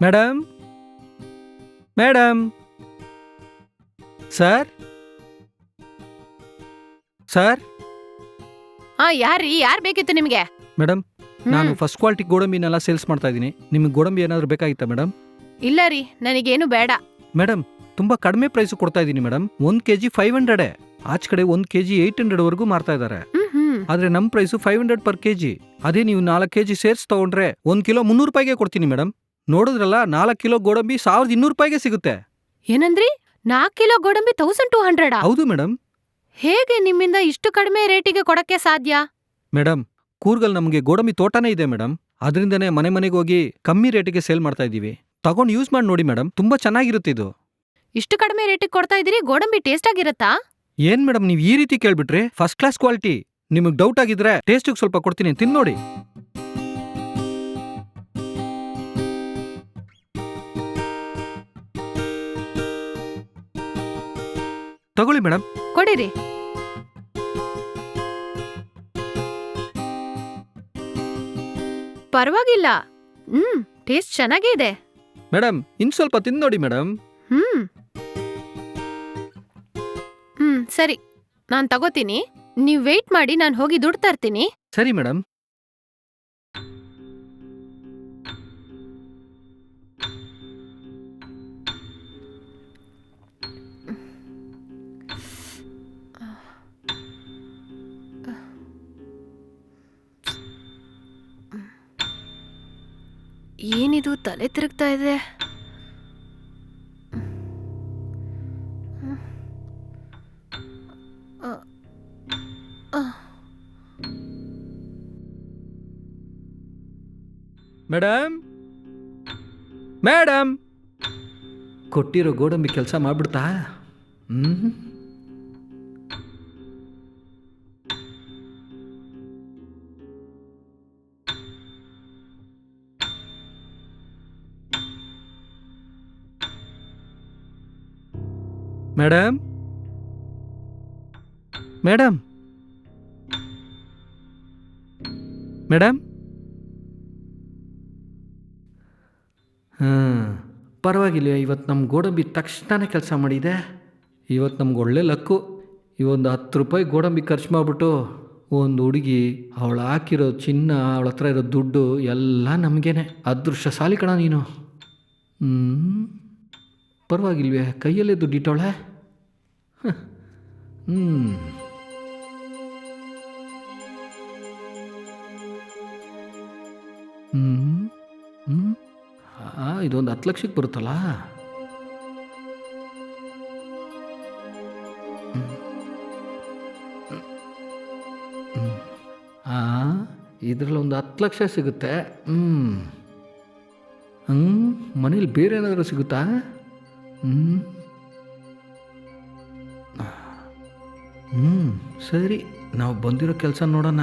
Madam madam sir sir ಹಾ ಯಾರ್ರೀ? ಯಾರ್ ಬೇಕಿತ್ತು ನಿಮಗೆ? ಮೇಡಮ್ ನಾನು ಫಸ್ಟ್ ಕ್ವಾಲಿಟಿ ಗೋಡಂಬಿನೆಲ್ಲ ಸೇಲ್ಸ್ ಮಾಡ್ತಾ ಇದ್ದೀನಿ. ನಿಮಗೆ ಗೋಡಂಬಿ ಏನಾದರೂ ಬೇಕಾಗಿತ್ತಾ ಮೇಡಮ್ ಇಲ್ಲ ರೀ ನನಗೇನು ಬೇಡ. ಮೇಡಮ್ ತುಂಬಾ ಕಡಿಮೆ ಪ್ರೈಸ್ ಕೊಡ್ತಾ ಇದ್ದೀನಿ ಮೇಡಮ್ ಒಂದು ಕೆ ಜಿ ಫೈವ್ ಹಂಡ್ರೆಡೇ ಆಚ ಕಡೆ ಒಂದು ಕೆ ಜಿ ಏಯ್ಟ್ ಹಂಡ್ರೆಡ್ವರೆಗೂ ಮಾರ್ತಾ ಇದ್ದಾರೆ. ಹ್ಮ್ ಹ್ಮ್. ಆದರೆ ನಮ್ಮ price five hundred per K G ಅದೇ ನೀವು ನಾಲ್ಕು ಕೆ ಜಿ ಸೇರ್ಸ್ ತಗೊಂಡ್ರೆ ಒಂದು ಕಿಲೋ ಮುನ್ನೂರು ರೂಪಾಯಿಗೆ ಕೊಡ್ತೀನಿ ಮೇಡಮ್ ನೋಡಿದ್ರಲ್ಲ ನಾಲ್ಕು ಕಿಲೋ ಗೋಡಂಬಿ ಸಾವಿರದ ಇನ್ನೂರು ರೂಪಾಯಿಗೆ ಸಿಗುತ್ತೆ. ಏನಂದ್ರಿ? ನಾಲ್ಕು ಕಿಲೋ ಗೋಡಂಬಿ ತೌಸಂಡ್ ಟೂ ಹಂಡ್ರೆಡ್ ಹೌದು ಮೇಡಮ್ ಹೇಗೆ ನಿಮ್ಮಿಂದ ಇಷ್ಟು ಕಡಿಮೆ ರೇಟಿಗೆ ಕೊಡಕ್ಕೆ ಸಾಧ್ಯ? ಮೇಡಮ್ ಕೂರ್ಗಲ್ ನಮಗೆ ಗೋಡಂಬಿ ತೋಟನೇ ಇದೆ ಮೇಡಮ್ ಅದರಿಂದನೇ ಮನೆ ಮನೆಗೆ ಹೋಗಿ ಕಮ್ಮಿ ರೇಟಿಗೆ ಸೇಲ್ ಮಾಡ್ತಾ ಇದ್ದೀವಿ. ತಗೊಂಡು ಯೂಸ್ ಮಾಡಿ ನೋಡಿ ಮೇಡಮ್ ತುಂಬಾ ಚೆನ್ನಾಗಿರುತ್ತೆ ಇದು. ಇಷ್ಟು ಕಡಿಮೆ ರೇಟಿಗೆ ಕೊಡ್ತಾ ಇದೀರಿ ಗೋಡಂಬಿ ಟೇಸ್ಟ್ ಆಗಿರುತ್ತಾ? ಏನ್ ಮೇಡಮ್ ನೀವು ಈ ರೀತಿ ಕೇಳ್ಬಿಟ್ರೆ ಫಸ್ಟ್ ಕ್ಲಾಸ್ ಕ್ವಾಲಿಟಿ ನಿಮಗೆ ಡೌಟ್ ಆಗಿದ್ರೆ ಟೇಸ್ಟಿಗೆ ಸ್ವಲ್ಪ ಕೊಡ್ತೀನಿ ತಿನ್ ನೋಡಿ. ತಗೊಳ್ಳಿ ಮೇಡಮ್ ಕೊಡಿರಿ. ಪರವಾಗಿಲ್ಲ. ಹ್ಮ್ ಟೇಸ್ಟ್ ಚೆನ್ನಾಗೇ ಇದೆ. ಮೇಡಮ್ ಇನ್ ಸ್ವಲ್ಪ ತಿಂದ್ ನೋಡಿ ಮೇಡಮ್ ಹ್ಮ್. ಹ್ಮ್ ಸರಿ. ನಾನ್ ತಗೋತೀನಿ. ನೀವ್ ವೇಟ್ ಮಾಡಿ ನಾನ್ ಹೋಗಿ ದುಡ್ಡು ತರ್ತೀನಿ. ಸರಿ ಮೇಡಮ್ ಏನಿದು ತಲೆ ತಿರುಗ್ತಾ ಇದೆ? ಮೇಡಮ್ ಮೇಡಮ್ ಕೊಟ್ಟಿರೋ ಗೋಡಂಬಿ ಕೆಲಸ ಮಾಡ್ಬಿಡ್ತಾ? ಹ್ಮ್? ಮೇಡಮ್? ಮೇಡಮ್? ಮೇಡಮ್? ಹಾಂ, ಪರವಾಗಿಲ್ಲ, ಇವತ್ತು ನಮ್ಮ ಗೋಡಂಬಿ ತಕ್ಷಣನೇ ಕೆಲಸ ಮಾಡಿದೆ. ಇವತ್ತು ನಮ್ಗೆ ಒಳ್ಳೆ ಲಕ್ಕು. ಇವೊಂದು ಹತ್ತು ರೂಪಾಯಿ ಗೋಡಂಬಿ ಖರ್ಚು ಮಾಡಿಬಿಟ್ಟು ಒಂದು ಹುಡುಗಿ ಅವಳು ಹಾಕಿರೋ ಚಿನ್ನ, ಅವಳ ಹತ್ರ ಇರೋ ದುಡ್ಡು ಎಲ್ಲ ನಮಗೇನೆ. ಅದೃಷ್ಟಶಾಲಿ ಕಣ ನೀನು. ಹ್ಞೂ ಪರವಾಗಿಲ್ವೇ? ಕೈಯಲ್ಲೇ ದುಡ್ಡು ಇಟ್ಟವಳೆ? ಹ್ಞೂ ಹ್ಞೂ ಹ್ಞೂ ಆ ಇದೊಂದು ಹತ್ತು ಲಕ್ಷಕ್ಕೆ ಬರುತ್ತಲ್ಲ? ಆ ಇದರಲ್ಲಿ ಒಂದು ಹತ್ತು ಲಕ್ಷ ಸಿಗುತ್ತೆ. ಹ್ಞೂ ಹ್ಞೂ ಮನೇಲಿ ಬೇರೆ ಏನಾದರೂ ಸಿಗುತ್ತಾ? ಹ್ಞೂ ಹ್ಞೂ ಸರಿ ನಾವು ಬಂದಿರೋ ಕೆಲಸ ನೋಡೋಣ.